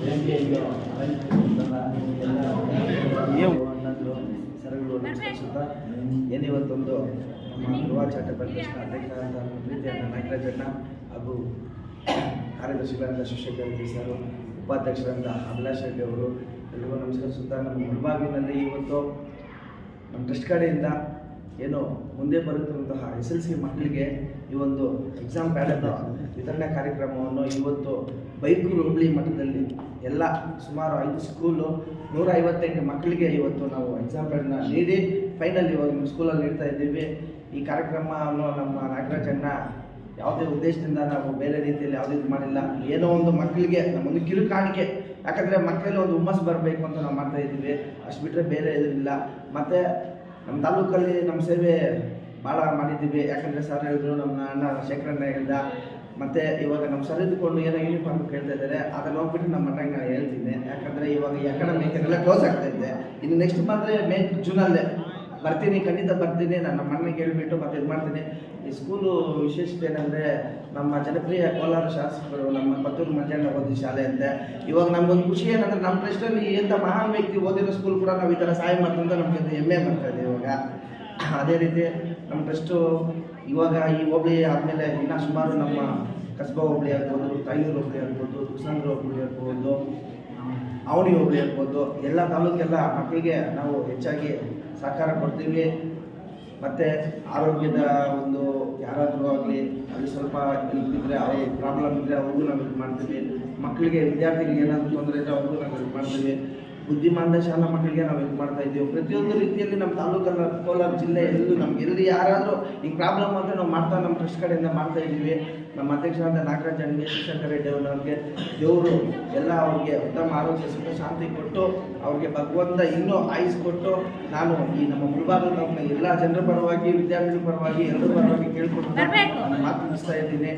ವೇದಿಕೆಯನ್ನು ಅಲಂಕರಿಸಿದಂತಹ ಎಲ್ಲ ಅನ್ನೋದು ಸರಗಳು ನಮಸ್ಕರಿಸುತ್ತಾ ಏನಿವತ್ತೊಂದು ನಮ್ಮ ಗೃಹ ಚಾಟ ಪ್ರದರ್ಶನ ಅಧ್ಯಕ್ಷರಾದಂತಹ ನಮ್ಮ ಪ್ರೀತಿಯ ನಾಗರಾಜಣ್ಣ ಹಾಗೂ ಕಾರ್ಯದರ್ಶಿಗಳಾದ ಶಿವಶೇಖರ್ ಸರ್ ಉಪಾಧ್ಯಕ್ಷರಾದ ಅಭಿಲಾಷ್ ರೆಡ್ಡಿ ಅವರು ಎಲ್ರಿಗೂ ನಮಸ್ಕರಿಸುತ್ತಾ ನಮ್ಮ ಮುಳಬಾಗಿಲಿನಲ್ಲಿ ಇವತ್ತು ನಮ್ಮ ಟ್ರಸ್ಟ್ ಕಡೆಯಿಂದ ಏನು ಮುಂದೆ ಬರುತ್ತಿರುವಂತಹ ಎಸ್ ಎಲ್ ಸಿ ಮಕ್ಕಳಿಗೆ ಈ ಒಂದು ಎಕ್ಸಾಮ್ ಪ್ಯಾಡನ್ನು ವಿತರಣೆ ಕಾರ್ಯಕ್ರಮವನ್ನು ಇವತ್ತು ಬೈಕೂರು ಹುಬ್ಳಿ ಮಠದಲ್ಲಿ ಎಲ್ಲ ಸುಮಾರು ಐದು ಸ್ಕೂಲು ನೂರ ಐವತ್ತೆಂಟು ಮಕ್ಕಳಿಗೆ ಇವತ್ತು ನಾವು ಎಕ್ಸಾಮ್ ಪ್ಯಾಡನ್ನ ನೀಡಿ ಫೈನಲ್ ಇವಾಗ ನಿಮ್ಮ ಸ್ಕೂಲಲ್ಲಿ ನೀಡ್ತಾ ಇದ್ದೀವಿ. ಈ ಕಾರ್ಯಕ್ರಮವನ್ನು ನಮ್ಮ ನಾಗರಾಜಣ್ಣ ಯಾವುದೇ ಉದ್ದೇಶದಿಂದ ನಾವು ಬೇರೆ ರೀತಿಯಲ್ಲಿ ಯಾವುದೇ ಇದು ಮಾಡಿಲ್ಲ. ಏನೋ ಒಂದು ಮಕ್ಕಳಿಗೆ ನಮ್ಮೊಂದು ಕಿರು ಕಾಣಿಕೆ, ಯಾಕಂದರೆ ಮಕ್ಕಳಲ್ಲಿ ಒಂದು ಹುಮ್ಮಸ್ಸು ಬರಬೇಕು ಅಂತ ನಾವು ಮಾಡ್ತಾ ಇದ್ದೀವಿ. ಅಷ್ಟು ಬಿಟ್ಟರೆ ಬೇರೆ ಇದಿಲ್ಲ ಮತ್ತು ನಮ್ಮ ತಾಲೂಕಲ್ಲಿ ನಮ್ಮ ಸೇವೆ ಭಾಳ ಮಾಡಿದ್ದೀವಿ. ಯಾಕಂದರೆ ಸರ್ ಹೇಳಿದ್ರು ನಮ್ಮ ಅಣ್ಣ ಶೇಖರಣ್ಣ ಹೇಳಿದ, ಮತ್ತು ಇವಾಗ ನಮ್ಮ ಸರ್ ಇದ್ದುಕೊಂಡು ಏನೋ ಯೂನಿಫಾರ್ಮ್ ಕೇಳ್ತಾ ಇದ್ದಾರೆ. ಅದನ್ನು ಹೋಗ್ಬಿಟ್ಟು ನಮ್ಮ ಅಣ್ಣಗೆ ನಾನು ಹೇಳ್ತೀನಿ ಯಾಕಂದರೆ ಇವಾಗ ಎಲ್ಲ ಕ್ಲೋಸ್ ಆಗ್ತಾ ಇದೆ. ಇನ್ನು ನೆಕ್ಸ್ಟ್ ಬಂದರೆ ಮೇ ಜೂನಲ್ಲೇ ಬರ್ತೀನಿ, ಖಂಡಿತ ಬರ್ತೀನಿ. ನನ್ನ ನಮ್ಮ ಅಣ್ಣಗೆ ಹೇಳ್ಬಿಟ್ಟು ಮತ್ತೆ ಇದು ಮಾಡ್ತೀನಿ. ಈ ಸ್ಕೂಲು ವಿಶೇಷತೆ ಏನಂದರೆ, ನಮ್ಮ ಜನಪ್ರಿಯ ಕೋಲಾರ ಶಾಸಕರು ನಮ್ಮ ಪತ್ತೂರು ಮಂಜಣ್ಣ ಓದಿದ ಶಾಲೆ ಅಂತೆ. ಇವಾಗ ನಮಗೊಂದು ಖುಷಿ ಏನಂದ್ರೆ ನಮ್ಮ ಪ್ರಶ್ನಲ್ಲಿ ಎಂಥ ಮಹಾನ್ ವ್ಯಕ್ತಿ ಓದಿರೋ ಸ್ಕೂಲ್ ಕೂಡ ನಾವು ಈ ಥರ ಸಹಾಯ ಮಾಡ್ತಂತ ನಮಗೆ ಹೆಮ್ಮೆ ಇದೆ ಇವಾಗ. ಅದೇ ರೀತಿ ನಮ್ಮ ಟ್ರಸ್ಟು ಇವಾಗ ಈ ಹೋಬಳಿ ಆದಮೇಲೆ ಇನ್ನೂ ಸುಮಾರು ನಮ್ಮ ಕಸ್ಬಾ ಹೋಬಳಿ ಆಗ್ಬೋದು, ತಾಯೂರು ಹೋಬಳಿ ಆಗ್ಬೋದು ತುಕ್ಸಾಂದ್ರ ಹೋಬಳಿ ಆಗ್ಬೋದು, ಅವಣಿ ಹೋಬಳಿ ಆಗ್ಬೋದು, ಎಲ್ಲ ತಾಲೂಕೆಲ್ಲ ಮಕ್ಕಳಿಗೆ ನಾವು ಹೆಚ್ಚಾಗಿ ಸಹಕಾರ ಕೊಡ್ತೀವಿ. ಮತ್ತು ಆರೋಗ್ಯದ ಒಂದು ಯಾರಾದರೂ ಆಗಲಿ ಅಲ್ಲಿ ಸ್ವಲ್ಪ ಇದ್ದರೆ ಅವ್ರಿಗೆ ಪ್ರಾಬ್ಲಮ್ ಇದ್ದರೆ ಅವ್ರಿಗೂ ನಾವು ಇದು ಮಾಡ್ತೀವಿ. ಮಕ್ಕಳಿಗೆ, ವಿದ್ಯಾರ್ಥಿಗಳಿಗೆ ಏನಾದರೂ ತೊಂದರೆ ಇದ್ದರೆ ಅವ್ರಿಗೂ ನಾವು ಇದು ಮಾಡ್ತೀವಿ. ಬುದ್ಧಿಮಾಂದ ಶಾಲಾ ಮಕ್ಕಳಿಗೆ ನಾವು ಇದು ಮಾಡ್ತಾ ಇದ್ದೀವಿ. ಪ್ರತಿಯೊಂದು ರೀತಿಯಲ್ಲಿ ನಮ್ಮ ತಾಲೂಕಲ್ಲ, ಕೋಲಾರ ಜಿಲ್ಲೆ ಎಲ್ಲೂ ನಮ್ಗೆ ಎಲ್ಲಿ ಯಾರಾದರೂ ಈ ಪ್ರಾಬ್ಲಮ್ ಅಂದರೆ ನಾವು ಮಾಡ್ತಾ, ನಮ್ಮ ಟ್ರಸ್ಟ್ ಕಡೆಯಿಂದ ಮಾಡ್ತಾ ಇದ್ದೀವಿ. ನಮ್ಮ ಅಧ್ಯಕ್ಷರಾದ ನಾಗರಾಜ್ ಶಿವಶಂಕರ ರೆಡ್ಡಿ ಅವ್ರಿಗೆ ದೇವರು ಎಲ್ಲ ಅವ್ರಿಗೆ ಉತ್ತಮ ಆರೋಗ್ಯ ಸುಖ ಶಾಂತಿ ಕೊಟ್ಟು ಅವ್ರಿಗೆ ಭಗವಂತ ಇನ್ನೂ ಆಯುಸ್ ಕೊಟ್ಟು ನಾನು ಈ ನಮ್ಮ ಮುಳಬಾಗಿಲು ತಾಲೂಕಿನ ಎಲ್ಲ ಜನರ ಪರವಾಗಿ ವಿದ್ಯಾರ್ಥಿಗಳ ಪರವಾಗಿ ಎಲ್ಲರ ಪರವಾಗಿ ಕೇಳ್ಕೊಂಡು ಮಾತು ಮುಗಿಸ್ತಾ ಇದ್ದೀನಿ.